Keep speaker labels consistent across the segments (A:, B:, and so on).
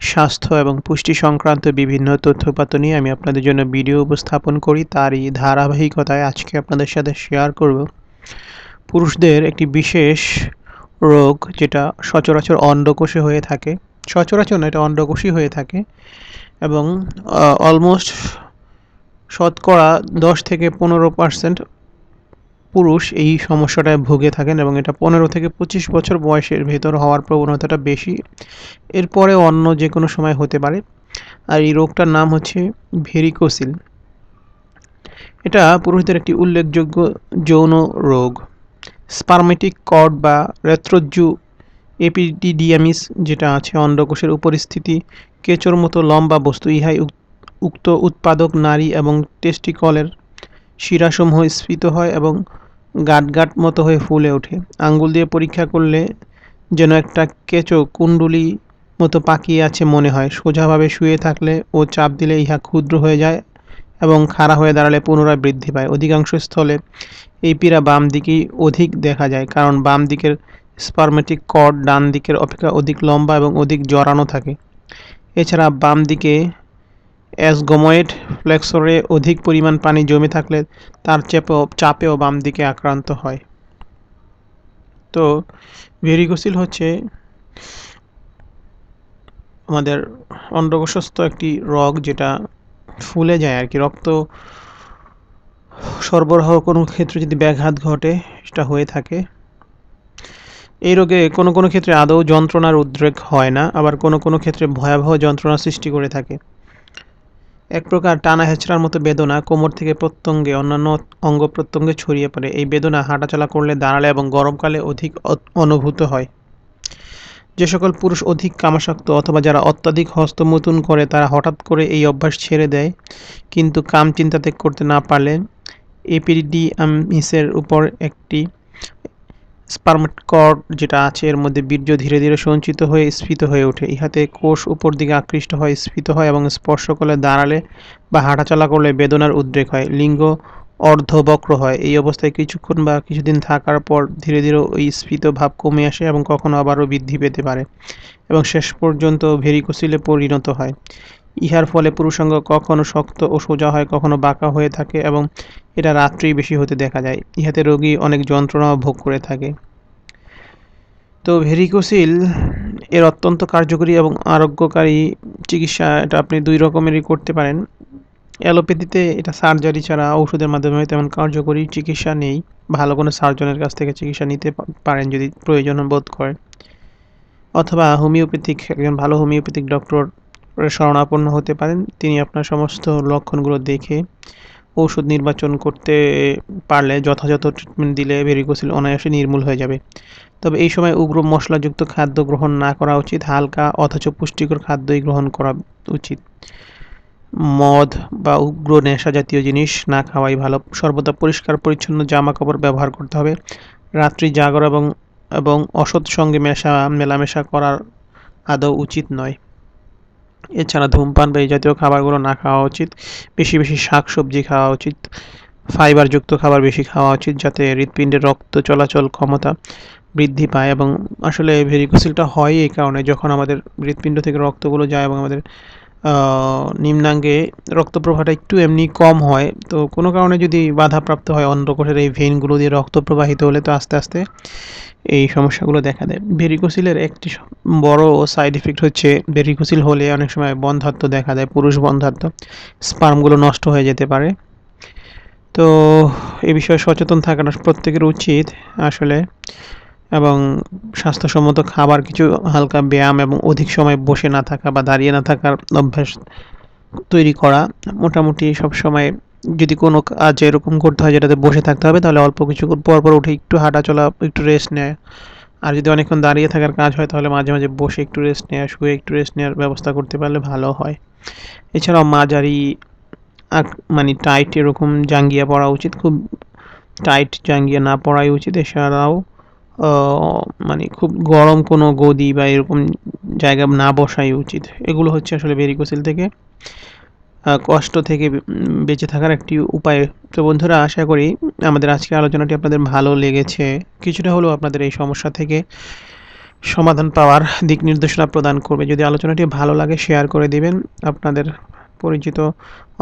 A: স্বাস্থ্য এবং পুষ্টি সংক্রান্ত বিভিন্ন তথ্যপাত্র নিয়ে আমি আপনাদের জন্য ভিডিও উপস্থাপন করি। তারই ধারাবাহিকতায় আজকে আপনাদের সাথে শেয়ার করব। পুরুষদের একটি বিশেষ রোগ যেটা সচরাচর অন্ডকোষে হয়ে থাকে। সচরাচর এটা অন্ডকোষই হয়ে থাকে এবং অলমোস্ট শতকরা দশ থেকে পনেরো পার্সেন্ট পুরুষ এই সমস্যাটায় ভুগে থাকেন এবং এটা পনেরো থেকে পঁচিশ বছর বয়সের ভেতর হওয়ার প্রবণতাটা বেশি। এরপরে অন্য যে কোনো সময় হতে পারে। আর এই রোগটার নাম হচ্ছে ভেরিকোসিল। এটা পুরুষদের একটি উল্লেখযোগ্য যৌন রোগ। স্পারমেটিক কর্ড বা রেত্রজ্জু এপিডিডিয়ামিস যেটা আছে অন্ডকোষের উপরিস্থিতি, কেঁচোর মতো লম্বা বস্তু, ইহাই উক্ত উৎপাদক নারী এবং টেস্টিকলের শিরাসমূহ স্ফীত হয় এবং গাট গাট মতো হয়ে ফুলে ওঠে। আঙ্গুল দিয়ে পরীক্ষা করলে যেন একটা কেঁচো কুণ্ডুলি মতো পাকিয়ে আছে মনে হয়। সোজাভাবে শুয়ে থাকলে ও চাপ দিলে ইহা ক্ষুদ্র হয়ে যায় এবং খাড়া হয়ে দাঁড়ালে পুনরায় বৃদ্ধি পায়। অধিকাংশ স্থলে এই পীড়া বাম দিকেই অধিক দেখা যায়, কারণ বাম দিকের স্পার্মেটিক কর্ড ডান দিকের অপেক্ষা অধিক লম্বা এবং অধিক জড়ানো থাকে। এছাড়া বাম দিকে অ্যাসগোময়েড ফ্লেক্সরে অধিক পরিমাণ পানি জমে থাকলে তার চেপেও চাপেও বাম দিকে আক্রান্ত হয়। তো ভেরিকোসিল হচ্ছে আমাদের অন্ডকোষস্থ একটি রোগ যেটা ফুলে যায় আর কি। রক্ত সরবরাহ কোনো ক্ষেত্রে যদি ব্যাঘাত ঘটে, সেটা হয়ে থাকে। এই রোগে কোনো কোনো ক্ষেত্রে আদৌ যন্ত্রণার উদ্রেক হয় না, আবার কোনো কোনো ক্ষেত্রে ভয়াবহ যন্ত্রণা সৃষ্টি করে থাকে। এক প্রকার টানা হেঁচড়ার মতো বেদনা কোমর থেকে প্রত্যঙ্গে, অন্যান্য অঙ্গ প্রত্যঙ্গে ছড়িয়ে পড়ে। এই বেদনা হাঁটাচলা করলে দাঁড়ালে এবং গরমকালে অধিক অনুভূত হয়। যে সকল পুরুষ অধিক কামাসক্ত অথবা যারা অত্যাধিক হস্তমতুন করে, তারা হঠাৎ করে এই অভ্যাস ছেড়ে দেয়। কিন্তু কাম চিন্তা ত্যাগ করতে না পারলে এপিডিডিয়ামিসের উপর একটি স্পার্মকর্ড যেটা আছে, এর মধ্যে বীর্য ধীরে ধীরে সঞ্চিত হয়ে স্ফীত হয়ে ওঠে। ইহাতে কোষ উপর দিকে আকৃষ্ট হয়, স্ফীত হয় এবং স্পর্শ করলে দাঁড়ালে বা হাঁটাচলা করলে বেদনার উদ্রেক হয়। লিঙ্গ অর্ধবক্র হয়। এই অবস্থায় কিছুক্ষণ বা কিছুদিন থাকার পর ধীরে ধীরে ওই স্ফীত ভাব কমে আসে এবং কখনো আবারও বৃদ্ধি পেতে পারে এবং শেষ পর্যন্ত ভেরিকোসিলে পরিণত হয়। ইহার ফলে পুরুষাঙ্গ কখনো শক্ত ও সোজা হয়, কখনো বাঁকা হয়ে থাকে এবং এটা রাত্রেই বেশি হতে দেখা যায়। ইহাতে রোগী অনেক যন্ত্রণা ভোগ করে থাকে। তো ভেরিকোসিল এর অত্যন্ত কার্যকরী এবং আরোগ্যকারী চিকিৎসা এটা আপনি দুই রকমেরই করতে পারেন। অ্যালোপ্যাথিতে এটা সার্জারি ছাড়া ওষুধের মাধ্যমে তেমন কার্যকরী চিকিৎসা নেই। ভালো কোনো সার্জনের কাছ থেকে চিকিৎসা নিতে পারেন যদি প্রয়োজন বোধ করেন। অথবা হোমিওপ্যাথিক, একজন ভালো হোমিওপ্যাথিক ডক্টর শরণাপন্ন হতে পারেন। তিনি আপনার সমস্ত লক্ষণগুলো দেখে ওষুধ নির্বাচন করতে পারলে যথাযথ ট্রিটমেন্ট দিলে ভেরিকোসিল অনায়াসে নির্মূল হয়ে যাবে। তবে এই সময় উগ্র মশলাযুক্ত খাদ্য গ্রহণ না করা উচিত, হালকা অথচ পুষ্টিকর খাদ্যই গ্রহণ করা উচিত। মদ বা উগ্র নেশা জাতীয় জিনিস না খাওয়াই ভালো। সর্বদা পরিষ্কার, পরিচ্ছন্ন জামা কাপড় ব্যবহার করতে হবে। রাত্রি জাগর এবং এবং অসৎ সঙ্গে মেশা, মেলামেশা করার আদৌ উচিত নয়। এছাড়া ধূমপান বা এই জাতীয় খাবারগুলো না খাওয়া উচিত। বেশি বেশি শাক সবজি খাওয়া উচিত। ফাইবারযুক্ত খাবার বেশি খাওয়া উচিত যাতে হৃৎপিণ্ডের রক্ত চলাচল ক্ষমতা বৃদ্ধি পায় এবং আসলে ভেরিকোসিলটা হয় এই কারণে যখন আমাদের হৃৎপিণ্ড থেকে রক্তগুলো যায় এবং আমাদের নিম্নাঙ্গে রক্ত প্রবাহটা একটু এমনি কম হয়। তো কোনো কারণে যদি বাধাপ্রাপ্ত হয় অন্ডকোষের এই ভেনগুলো দিয়ে রক্ত প্রবাহিত হলে তো আস্তে আস্তে এই সমস্যাগুলো দেখা দেয়। ভেরিকোসিলের একটি বড় সাইড ইফেক্ট হচ্ছে ভেরিকোসিল হলে অনেক সময় বন্ধাত্ম দেখা দেয়, পুরুষ বন্ধাত্ম স্পার্মগুলো নষ্ট হয়ে যেতে পারে। তো এ বিষয়ে সচেতন থাকাটা প্রত্যেকের উচিত। আসলে এবং স্বাস্থ্যসম্মত খাবার, কিছু হালকা ব্যায়াম এবং অধিক সময় বসে না থাকা বা দাঁড়িয়ে না থাকার অভ্যাস তৈরি করা মোটামুটি সব সময় যদি কোনো কাজ এরকম করতে হয় যেটাতে বসে থাকতে হবে, তাহলে অল্প কিছু পর পর উঠে একটু হাঁটা চলা, একটু রেস্ট নেয়। আর যদি অনেকক্ষণ দাঁড়িয়ে থাকার কাজ হয়, তাহলে মাঝে মাঝে বসে একটু রেস্ট নেওয়া শুয়ে একটু রেস্ট নেওয়ার ব্যবস্থা করতে পারলে ভালো হয়। এছাড়াও মাঝারি মানে টাইট এরকম জাঙ্গিয়া পরা উচিত, খুব টাইট জাঙ্গিয়া না পরাই উচিত। এছাড়াও মানে খুব গরম কোনো গদি বা এরকম জায়গা না বসাই উচিত। এগুলো হচ্ছে আসলে ভেরিকোসিল থেকে কষ্ট থেকে বেঁচে থাকার একটি উপায়। তো বন্ধুরা, আশা করি আমাদের আজকের আলোচনাটি আপনাদের ভালো লেগেছে। কিছুটা হলেও আপনাদের এই সমস্যা থেকে সমাধান পাওয়ার দিক নির্দেশনা প্রদান করবে। যদি আলোচনাটি ভালো লাগে শেয়ার করে দিবেন। আপনাদের পরিচিত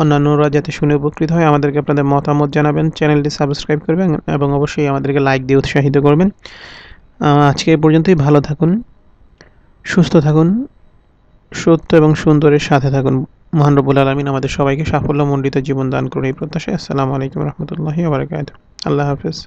A: অন্যান্যরা যাতে শুনে উপকৃত হয়, আমাদেরকে আপনাদের মতামত জানাবেন, চ্যানেলটি সাবস্ক্রাইব করবেন এবং অবশ্যই আমাদেরকে লাইক দিয়ে উৎসাহিত করবেন। আজকে পর্যন্তই, ভালো থাকুন, সুস্থ থাকুন, সত্য এবং সুন্দরের সাথে থাকুন। মহান রব্বুল আলমিন আমাদের সবাইকে সাফল্যমণ্ডিত জীবন দান করুন এই প্রত্যাশায়। আসসালামু আলাইকুম রহমতুল্লাহি আবরকাত আল্লাহ হাফেজ।